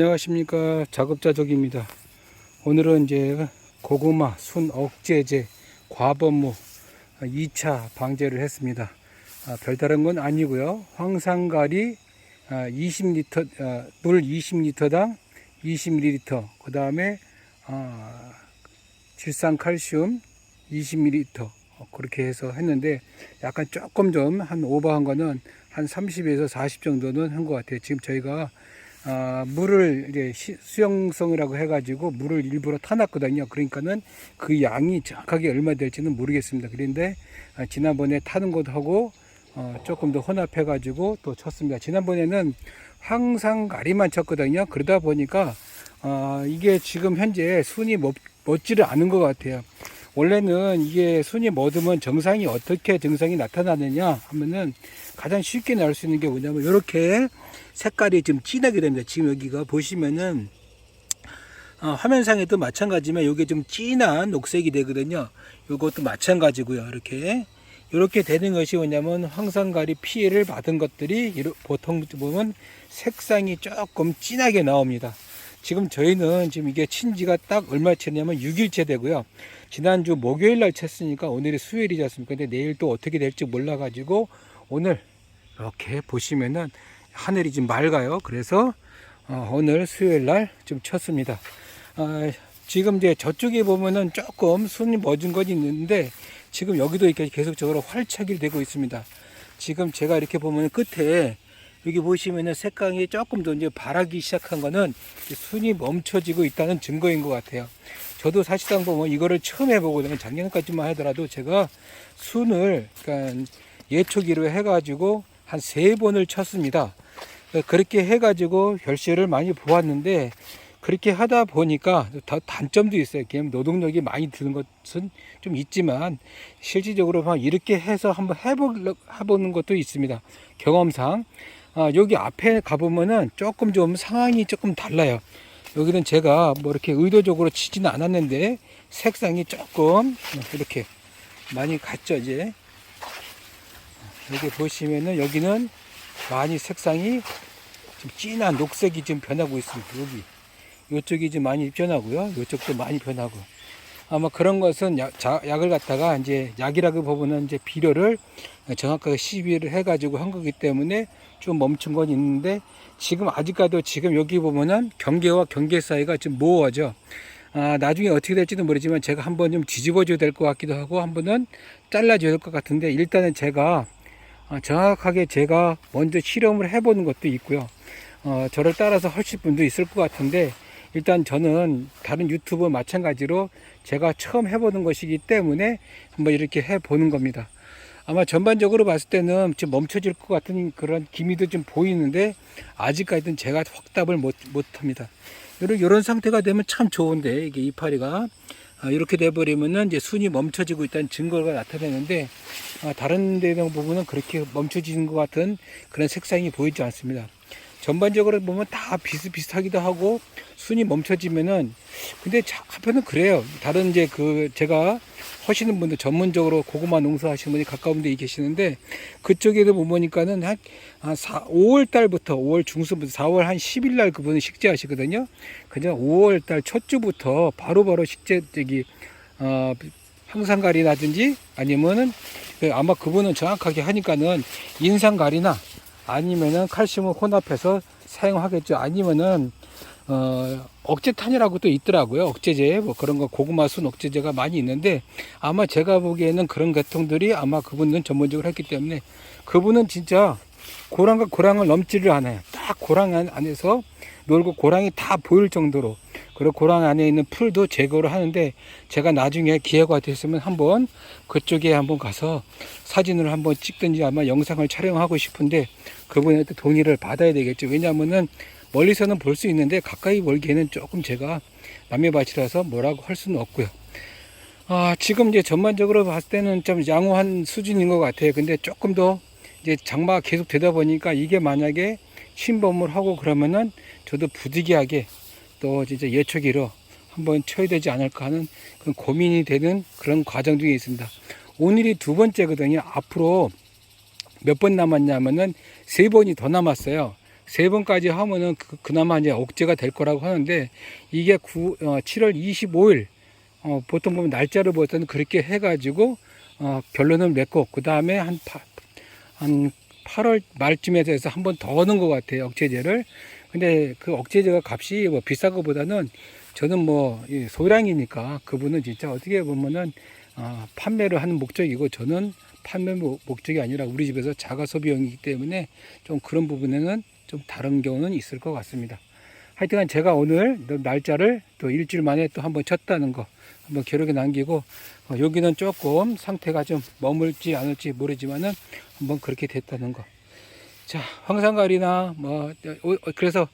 안녕하십니까. 작업자족입니다. 오늘은 이제 고구마 순 억제제 과범무 2차 방제를 했습니다. 아, 별다른 건 아니고요. 황산가리 20리터 아, 물 20리터당 20ml 그 다음에 아, 질산칼슘 20ml 그렇게 해서 했는데 약간 조금 좀 한 오버한 거는 한 30에서 40 정도는 한 것 같아요. 지금 저희가 아, 물을 이제 시- 수용성이라고 해가지고 물을 일부러 타놨거든요. 그러니까는 그 양이 정확하게 얼마 될지는 모르겠습니다. 그런데 아, 지난번에 타는 것도 하고 어, 조금 더 혼합해가지고 또 쳤습니다. 지난번에는 항상 가리만 쳤거든요. 그러다 보니까 어, 이게 지금 현재 순이 멋, 멋지를 않은 것 같아요. 원래는 이게 순이 멎으면 정상이 어떻게 증상이 나타나느냐 하면은 가장 쉽게 나올 수 있는 게 뭐냐면 이렇게 색깔이 좀 진하게 됩니다. 지금 여기가 보시면은 어, 화면상에도 마찬가지지만 이게 좀 진한 녹색이 되거든요. 이것도 마찬가지고요. 이렇게 이렇게 되는 것이 뭐냐면 황산가리 피해를 받은 것들이 보통 보면 색상이 조금 진하게 나옵니다. 지금 저희는 지금 이게 친지가 딱 얼마 쳤냐면 6일째 되고요. 지난주 목요일 날 쳤으니까 오늘이 수요일이지 않습니까? 근데 내일 또 어떻게 될지 몰라가지고 오늘 이렇게 보시면은 하늘이 좀 맑아요. 그래서 어, 오늘 수요일 날 좀 쳤습니다. 아, 지금 이제 저쪽에 보면은 조금 순이 멎은 건 있는데 지금 여기도 이렇게 계속적으로 활착이 되고 있습니다. 지금 제가 이렇게 보면 끝에 여기 보시면은 색감이 조금 더 이제 바라기 시작한 거는 순이 멈춰지고 있다는 증거인 것 같아요. 저도 사실상 보면 이거를 처음 해보거든요. 작년까지만 하더라도 제가 순을 그러니까 예초기로 해가지고 한 세 번을 쳤습니다. 그렇게 해가지고 결실을 많이 보았는데 그렇게 하다 보니까 더 단점도 있어요. 그냥 노동력이 많이 드는 것은 좀 있지만 실질적으로 막 이렇게 해서 한번 해보, 해보는 것도 있습니다. 경험상. 아, 여기 앞에 가보면은 조금 좀 상황이 조금 달라요. 여기는 제가 뭐 이렇게 의도적으로 치지는 않았는데 색상이 조금 이렇게 많이 갔죠, 이제. 여기 보시면은 여기는 많이 색상이 좀 진한 녹색이 좀 변하고 있습니다. 여기. 이쪽이 좀 많이 변하고요. 이쪽도 많이 변하고. 아마 그런 것은 약, 자- 약을 갖다가 이제 약이라고 보면은 이제 비료를 정확하게 시비를 해가지고 한 거기 때문에 좀 멈춘 건 있는데 지금 아직까지도 지금 여기 보면은 경계와 경계 사이가 좀 모호하죠. 아, 나중에 어떻게 될지는 모르지만 제가 한번 좀 뒤집어줘야 될 것 같기도 하고 한 번은 잘라줘야 될 것 같은데 일단은 제가 어, 정확하게 제가 먼저 실험을 해보는 것도 있고요. 어, 저를 따라서 하실 분도 있을 것 같은데 일단 저는 다른 유튜브 마찬가지로 제가 처음 해보는 것이기 때문에 한번 이렇게 해보는 겁니다. 아마 전반적으로 봤을 때는 좀 멈춰질 것 같은 그런 기미도 좀 보이는데 아직까지는 제가 확답을 못, 못합니다. 이런, 이런 상태가 되면 참 좋은데 이게 이파리가 아, 이렇게 돼버리면은 이제 순이 멈춰지고 있다는 증거가 나타내는데 아, 다른 데 부분은 그렇게 멈춰지는 것 같은 그런 색상이 보이지 않습니다. 전반적으로 보면 다 비슷비슷하기도 하고 순이 멈춰지면은 근데 자- 한편은 그래요. 다른 이제 그 제가 하시는 분들 전문적으로 고구마 농사 하시는 분이 가까운 데 계시는데 그쪽에도 보니까는 한, 한 4, 5월 달부터 5월 중순부터 4월 한 10일 날 그분은 식재하시거든요. 그냥 5월 달 첫 주부터 바로바로 식재 저기 어 항산가리라든지 아니면은 그 아마 그분은 정확하게 하니까는 인산가리나 아니면은 칼슘을 혼합해서 사용하겠죠. 아니면은 어, 억제탄이라고 또 있더라고요. 억제제, 뭐 그런 거, 고구마 순 억제제가 많이 있는데 아마 제가 보기에는 그런 계통들이 아마 그분은 전문적으로 했기 때문에 그분은 진짜 고랑과 고랑을 넘지를 않아요. 딱 고랑 안- 안에서 놀고 고랑이 다 보일 정도로 그리고 고랑 안에 있는 풀도 제거를 하는데 제가 나중에 기회가 됐으면 한번 그쪽에 한번 가서 사진을 한번 찍든지 아마 영상을 촬영하고 싶은데 그분한테 동의를 받아야 되겠죠. 왜냐하면은 멀리서는 볼 수 있는데 가까이 멀기에는 조금 제가 남의 밭이라서 뭐라고 할 수는 없고요. 아, 지금 이제 전반적으로 봤을 때는 좀 양호한 수준인 것 같아요. 근데 조금 더 이제 장마가 계속 되다 보니까 이게 만약에 침범을 하고 그러면은 저도 부득이하게 또 진짜 예초기로 한번 쳐야 되지 않을까 하는 그런 고민이 되는 그런 과정 중에 있습니다. 오늘이 두 번째거든요. 앞으로 몇 번 남았냐면은 세 번이 더 남았어요. 세 번까지 하면은 그, 그나마 이제 억제가 될 거라고 하는데 이게 9, 어, 7월 25일 어, 보통 보면 날짜를 보던 그렇게 해가지고 어, 결론을 맺고 그 다음에 한, 파, 한 8월 말쯤에 돼서 한 번 더 넣은 것 같아요 억제제를 근데 그 억제제가 값이 뭐 비싼 것보다는 저는 뭐이 소량이니까 그분은 진짜 어떻게 보면은 어, 판매를 하는 목적이고 저는 판매 목- 목적이 아니라 우리 집에서 자가 소비용이기 때문에 좀 그런 부분에는 좀 다른 경우는 있을 것 같습니다. 하여튼 제가 오늘 또 날짜를 또 일주일 만에 또 한번 쳤다는 거 한번 기록에 남기고 어, 여기는 조금 상태가 좀 머물지 않을지 모르지만은 한번 그렇게 됐다는 거. 자, 황산가리나 뭐 어, 어, 그래서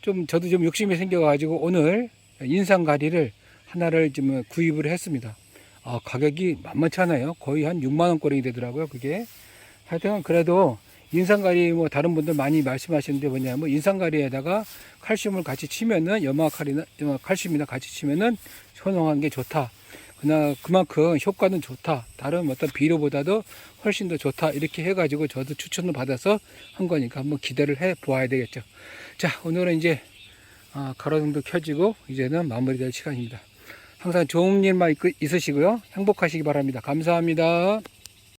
좀 저도 좀 욕심이 생겨가지고 오늘 인삼가리를 하나를 좀 구입을 했습니다. 아, 가격이 만만치 않아요. 거의 한 6만 원거리 되더라고요. 그게 하여튼 그래도 인삼가리 뭐 다른 분들 많이 말씀하시는데 뭐냐면 인삼가리에다가 칼슘을 같이 치면은 염화칼이나 염화 칼슘이나 같이 치면은 효능한 게 좋다. 그나 그만큼 효과는 좋다. 다른 어떤 비료보다도 훨씬 더 좋다. 이렇게 해가지고 저도 추천을 받아서 한 거니까 한번 기대를 해 보아야 되겠죠. 자 오늘은 이제 아, 가로등도 켜지고 이제는 마무리될 시간입니다. 항상 좋은 일만 있- 있으시고요. 행복하시기 바랍니다. 감사합니다.